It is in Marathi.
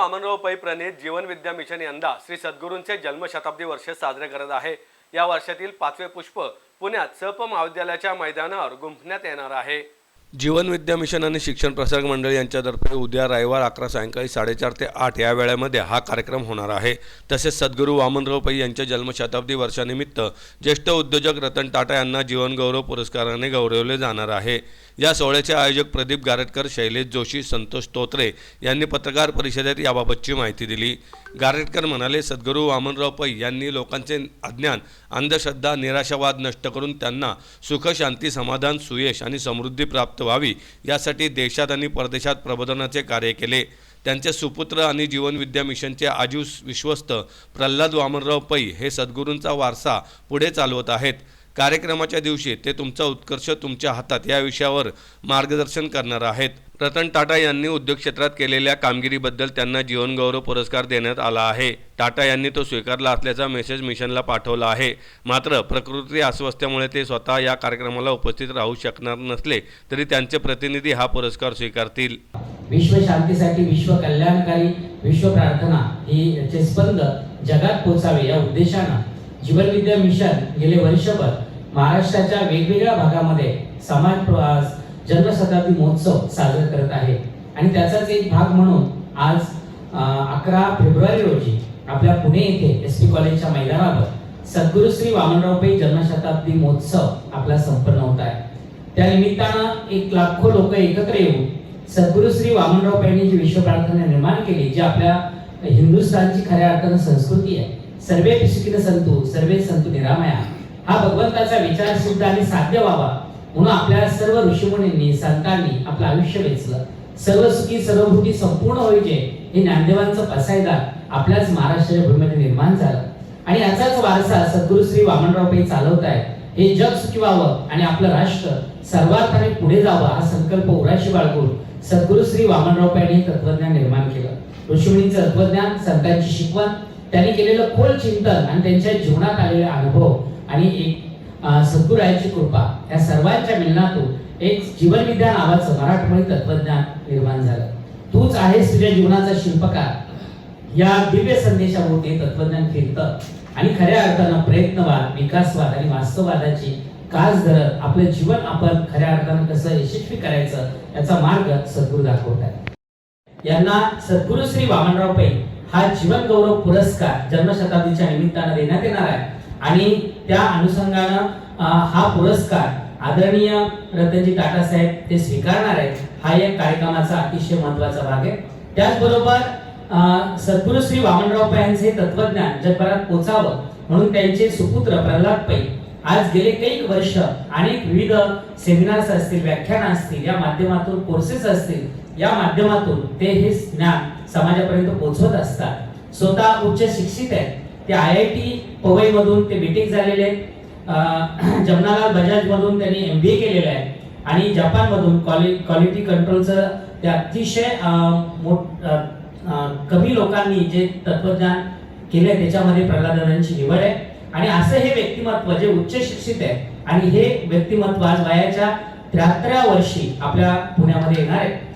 वामनराव पै प्रणित जीवन विद्या मिशन यंदा श्री सद्गुरूंचे जन्मशताब्दी वर्ष साजरे करत आहे. या वर्षातील पाचवे पुष्प पुण्यात सप महाविद्यालयाच्या मैदानावर गुंफण्यात येणार आहे. जीवन विद्या मिशन आणि शिक्षण प्रसारक मंडळ यांच्यातर्फे उद्या रविवार अकरा सायंकाळी साडेचार ते आठ या वेळेमध्ये हा कार्यक्रम होणार आहे. तसेच सद्गुरू वामनराव पै यांच्या जन्मशताब्दी वर्षानिमित्त ज्येष्ठ उद्योजक रतन टाटा यांना जीवनगौरव पुरस्काराने गौरवले जाणार आहे. या सोहळ्याचे आयोजक प्रदीप गारटकर शैलेश जोशी संतोष तोत्रे यांनी पत्रकार परिषदेत याबाबतची माहिती दिली. गारटकर म्हणाले सद्गुरू वामनराव पै यांनी लोकांचे अज्ञान अंधश्रद्धा निराशावाद नष्ट करून त्यांना सुख शांती समाधान सुयश आणि समृद्धी प्राप्त व्हावी यासाठी देशात आणि परदेशात प्रबोधनाचे कार्य केले. त्यांचे सुपुत्र आणि जीवनविद्या मिशनचे आजीव विश्वस्त प्रल्हाद वामनराव पै हे सद्गुरूंचा वारसा पुढे चालवत आहेत. कार्यक्रमाच्या दिवशी ते तुमचा उत्कर्ष तुमच्या हातात या विषयावर मार्गदर्शन करणार आहेत. रतन टाटा यांनी उद्योग क्षेत्रात केलेल्या कामगिरीबद्दल त्यांना जीवनगौरव पुरस्कार देण्यात आला आहे. टाटा यांनी तो स्वीकारला असल्याचा मेसेज मिशनला पाठवला आहे. मात्र प्रकृती अस्वस्थ्यामुळे ते स्वतः या कार्यक्रमाला उपस्थित राहू शकणार नसले तरी त्यांचे प्रतिनिधी हा पुरस्कार स्वीकारतील. विश्व शांतीसाठी विश्व कल्याणकारी विश्व प्रार्थना ही जगात पोचावे या उद्देशानं जीवनविद्या मिशन गेले वर्षभर महाराष्ट्राच्या वेगवेगळ्या भागामध्ये समाज प्रवास जन्मशताब्दी महोत्सव साजरा करत आहे. आणि त्याचाच एक भाग म्हणून आज अकरा फेब्रुवारी रोजी आपल्या पुणे येथे एस पी कॉलेजच्या मैदानावर सद्गुरु श्री वामनराव पै जन्मशताब्दी महोत्सव आपला संपन्न होत आहे. त्या निमित्तानं एक लाखो लोक एकत्र येऊन सद्गुरु श्री वामनराव पैनी जी विश्व प्रार्थना निर्माण केली जी आपल्या हिंदुस्थानची खऱ्या अर्थानं संस्कृती आहे सर्वे पिशुकिन संतू सर्वे संतू निरामया. हा भगवंताचा विचार शुद्ध आणि साध्य व्हावा. म्हणून आपल्या सर्व ऋषीमुनींनी संतांनी आपलं आयुष्य वेचलं. सर्व सुखी सर्वभूती संपूर्ण होईचे हे ज्ञानदेवांचं पसायदा आपल्याच महाराष्ट्राच्या भूमीमध्ये निर्माण झालं. आणि याचाच वारसा सद्गुरु श्री वामनराव पै चालवत आहे हे जग सुखी व्हावं आणि आपलं राष्ट्र सर्वार्थाने पुढे जावं हा संकल्प उराशी बाळगून सद्गुरु श्री वामनराव पै यांनी तत्वज्ञान निर्माण केलं. ऋषीमुनींचं तत्वज्ञान संतांची शिकवण त्यांनी केलेलं खोल चिंतन आणि त्यांच्या जीवनात आलेले अनुभव आणि एक अं, सद्गुरायाची कृपा या सर्वांच्या मिलनातून एक जीवनविद्या नावाचं मराठमोळी तत्वज्ञान निर्माण झालं. तूच आहेस तुझ्या जीवनाचा शिल्पकार. या दिव्य संदेशाभोवती तत्वज्ञान फिरतं आणि खऱ्या अर्थानं प्रयत्नवाद विकासवाद आणि वास्तववादाची कास धरत आपलं जीवन आपण खऱ्या अर्थानं कसं यशस्वी करायचं याचा मार्ग सद्गुरू आहे यांना सद्गुरू श्री वामनराव पै हा जीवन गौरव पुरस्कार जन्मशताब्दीच्या निमित्तानं देण्यात येणार आहे. आणि त्या अनुषंगानं हा पुरस्कार आदरणीय रतनजी टाटा साहेब ते स्वीकारणार आहेत हा एक कार्यक्रमाचा अतिशय महत्त्वाचा भाग आहे. त्याचबरोबर सद्गुरु श्री वामनराव पै यांचे तत्वज्ञान जगभरात पोचावं म्हणून त्यांचे सुपुत्र प्रल्हाद पै आज गेले काही वर्ष अनेक विविध सेमिनार्स असतील व्याख्यान असतील या माध्यमातून कोर्सेस असतील या माध्यमातून ते हे ज्ञान समाजापर्यंत पोहोचवत असतात. स्वतः उच्च शिक्षित आहेत. ते आय आय टी पवईमधून ते बीटेक झालेले आहेत. जमनालाल बजाज मधून त्यांनी एम बी ए केलेलं आहे. आणि जपानमधून क्वालि क्वालिटी कंट्रोलचं ते अतिशय मोठ कमी लोकांनी जे तत्वज्ञान केलंय त्याच्यामध्ये प्रल्हादांची निवड आहे. आणि असं हे व्यक्तिमत्व जे उच्च शिक्षित आहे आणि हे व्यक्तिमत्व आज वयाच्या त्र्याहत्तराव्या वर्षी आपल्या पुण्यामध्ये येणार आहे.